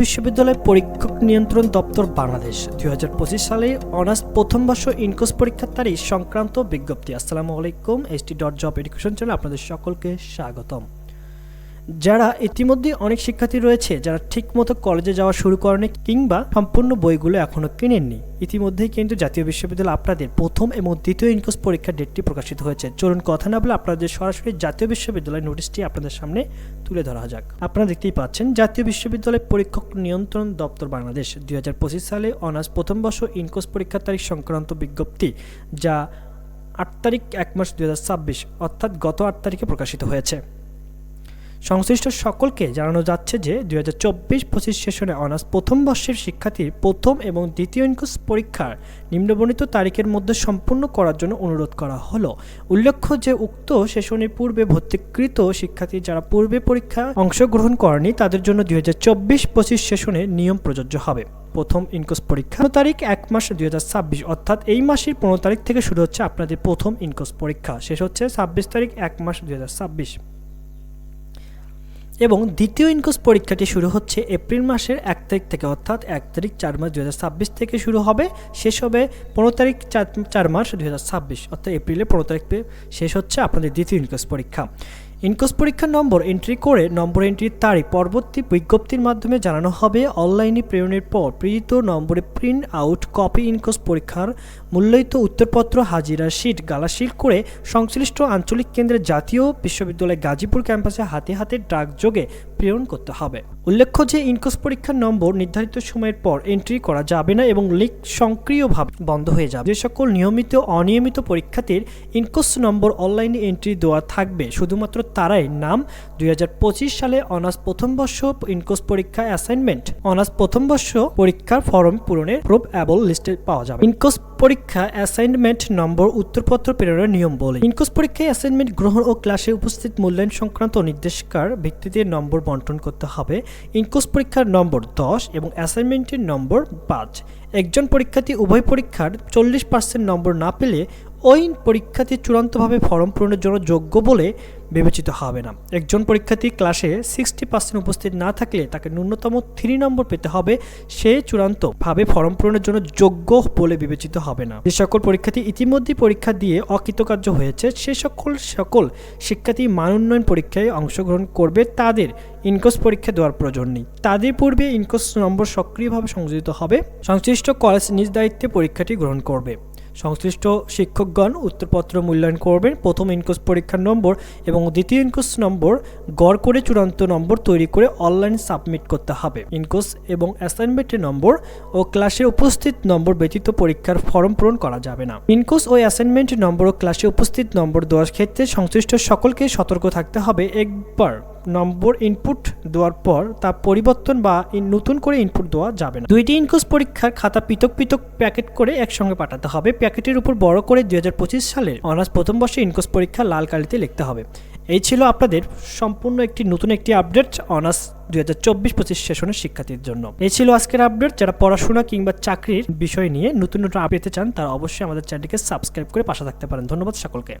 বিশ্ববিদ্যালয় পরীক্ষক নিয়ন্ত্রণ দপ্তর বাংলাদেশ। দুই হাজার পঁচিশ সালে অনার্স প্রথম বর্ষ ইনকোর্স পরীক্ষার তারিখ সংক্রান্ত বিজ্ঞপ্তি। আসসালামু আলাইকুম, S T dot job education channel আপনাদের সকলকে স্বাগতম। যারা ইতিমধ্যে অনেক শিক্ষার্থী রয়েছে, যারা ঠিকমতো কলেজে যাওয়া শুরু করেনি কিংবা সম্পূর্ণ বইগুলো এখনও কিনেননি। ইতিমধ্যেই কিন্তু জাতীয় বিশ্ববিদ্যালয় আপনাদের প্রথম এবং দ্বিতীয় ইনকোস পরীক্ষার ডেটটি প্রকাশিত হয়েছে। চলুন কথা না বলে আপনাদের সরাসরি জাতীয় বিশ্ববিদ্যালয়ের নোটিশটি আপনাদের সামনে তুলে ধরা যাক। আপনারা দেখতেই পাচ্ছেন, জাতীয় বিশ্ববিদ্যালয় পরীক্ষক নিয়ন্ত্রণ দপ্তর বাংলাদেশ দুই হাজার পঁচিশ সালে অনার্স প্রথম বর্ষ ইনকোস পরীক্ষার তারিখ সংক্রান্ত বিজ্ঞপ্তি, যা আট তারিখ এক মাস দুই হাজার ছাব্বিশ, অর্থাৎ গত আট তারিখে প্রকাশিত হয়েছে। সংশ্লিষ্ট সকলকে জানানো যাচ্ছে যে দুই হাজার চব্বিশ পঁচিশ সেশনে অনার্স প্রথম বর্ষের শিক্ষার্থীর প্রথম এবং দ্বিতীয় ইনকোর্স পরীক্ষার নিম্নবর্ণিত তারিখের মধ্যে সম্পূর্ণ করার জন্য অনুরোধ করা হলো। উল্লেখ্য যে উক্ত সেশনের পূর্বে ভর্তিকৃত শিক্ষার্থী যারা পূর্বে পরীক্ষা অংশগ্রহণ করেনি, তাদের জন্য দুই হাজার চব্বিশ পঁচিশ সেশনে নিয়ম প্রযোজ্য হবে। প্রথম ইনকোর্স পরীক্ষা তারিখ, এক মাস দুই হাজার ছাব্বিশ, অর্থাৎ এই মাসের পনেরো তারিখ থেকে শুরু হচ্ছে আপনাদের প্রথম ইনকোর্স পরীক্ষা। শেষ হচ্ছে ছাব্বিশ তারিখ, এক মাস দুই হাজার ছাব্বিশ। এবং দ্বিতীয় ইনকোস পরীক্ষাটি শুরু হচ্ছে এপ্রিল মাসের এক তারিখ থেকে, অর্থাৎ এক তারিখ চার মাস দু হাজার ছাব্বিশ থেকে শুরু হবে। শেষ হবে পনেরো তারিখ চার চার মাস দু হাজার ছাব্বিশ, অর্থাৎ এপ্রিলে পনেরো তারিখ শেষ হচ্ছে আপনাদের দ্বিতীয় ইনকোস পরীক্ষা। ইনকোর্স পরীক্ষার নম্বর এন্ট্রি করে নম্বর এন্ট্রির তারিখ, পরবর্তী বিজ্ঞপ্তির মাধ্যমে জানানো হবে অনলাইনে প্রেরণের পর প্রেরিত নম্বরে প্রিন্ট আউট কপি ইনকোস পরীক্ষার মূল্যায়িত উত্তরপত্র, হাজিরা শিট গালাশিল করে সংশ্লিষ্ট আঞ্চলিক কেন্দ্রের জাতীয় বিশ্ববিদ্যালয় গাজীপুর ক্যাম্পাসে হাতে হাতে ডাক যোগে প্রেরণ করতে হবে। উল্লেখ্য যে, ইনকোস পরীক্ষার নম্বর নির্ধারিত সময়ের পর এন্ট্রি করা যাবে না এবং লিক সক্রিয়ভাবে বন্ধ হয়ে যাবে। যে সকল নিয়মিত, অনিয়মিত পরীক্ষার্থীর ইনকোস নম্বর অনলাইনে এন্ট্রি দেওয়া থাকবে। শুধুমাত্র তারাই নাম, দুই হাজার পঁচিশ সালে অনার্স প্রথম বর্ষ ইনকোস পরীক্ষা অ্যাসাইনমেন্ট অনার্স প্রথম বর্ষ পরীক্ষার ফর্ম পূরণের প্রুফ অ্যাবল লিস্টে পাওয়া যাবে। ইনকোর্স পরীক্ষা অ্যাসাইনমেন্ট নম্বর, উত্তরপত্র প্রেরণের নিয়ম বলে। ইনকোস পরীক্ষায় অ্যাসাইনমেন্ট গ্রহণ ও ক্লাসে উপস্থিত মূল্যায়ন সংক্রান্ত নির্দেশকার ভিত্তিতে নম্বর বন্টন করতে হবে। ইনকোস পরীক্ষার নম্বর দশ এবং অ্যাসাইনমেন্টের নম্বর পাঁচ। একজন পরীক্ষার্থী উভয় পরীক্ষার চল্লিশ পার্সেন্ট নম্বর না পেলে ওই পরীক্ষার্থী চূড়ান্তভাবে ফর্ম পূরণের জন্য যোগ্য বলে বিবেচিত হবে না। একজন পরীক্ষার্থী ক্লাসে সিক্সটি পার্সেন্ট উপস্থিত না থাকলে তাকে ন্যূনতম থ্রি নম্বর পেতে হবে। সে চূড়ান্তভাবে ফর্ম পূরণের জন্য যোগ্য বলে বিবেচিত হবে না। যে সকল পরীক্ষার্থী ইতিমধ্যে পরীক্ষা দিয়ে অকৃতকার্য হয়েছে, সে সকল সকল শিক্ষার্থী মান উন্নয়ন পরীক্ষায় অংশগ্রহণ করবে। তাদের ইনকোস পরীক্ষা দেওয়ার প্রয়োজন নেই। তাদের পূর্বে ইনকোস নম্বর সক্রিয়ভাবে সংযোজিত হবে। সংশ্লিষ্ট কলেজ নিজ দায়িত্বে পরীক্ষাটি গ্রহণ করবে। সংশ্লিষ্ট শিক্ষকগণ উত্তরপত্র মূল্যায়ন করবেন। প্রথম ইনকোর্স পরীক্ষার নম্বর এবং দ্বিতীয় ইনকোর্স নম্বর গড় করে চূড়ান্ত নম্বর তৈরি করে অনলাইন সাবমিট করতে হবে। ইনকোর্স এবং অ্যাসাইনমেন্টের নম্বর ও ক্লাসে উপস্থিত নম্বর ব্যতীত পরীক্ষার ফর্ম পূরণ করা যাবে না। ইনকোর্স ও অ্যাসাইনমেন্ট নম্বর ও ক্লাসে উপস্থিত নম্বর দেওয়ার ক্ষেত্রে সংশ্লিষ্ট সকলকে সতর্ক থাকতে হবে। একবার নম্বর ইনপুট দেওয়ার পর তা পরিবর্তন বা নতুন করে ইনপুট দেওয়া যাবে না। দুইটি ইনকোর্স পরীক্ষার খাতা পৃথক পৃথক প্যাকেট করে একসঙ্গে পাঠাতে হবে। প্যাকেটের উপর বড় করে দুই হাজার পঁচিশ সালের অনার্স প্রথম বর্ষে ইনকোর্স পরীক্ষা লাল কালিতে লিখতে হবে। এই ছিল আপনাদের সম্পূর্ণ একটি নতুন একটি আপডেট অনার্স দুই হাজার চব্বিশ পঁচিশ সেশনের শিক্ষার্থীর জন্য। এই ছিল আজকের আপডেট যারা পড়াশোনা কিংবা চাকরির বিষয় নিয়ে নতুন নতুন আপডেট চান, তারা অবশ্যই আমাদের চ্যানেলটিকে সাবস্ক্রাইব করে পাশে থাকতে পারেন। ধন্যবাদ সকলকে।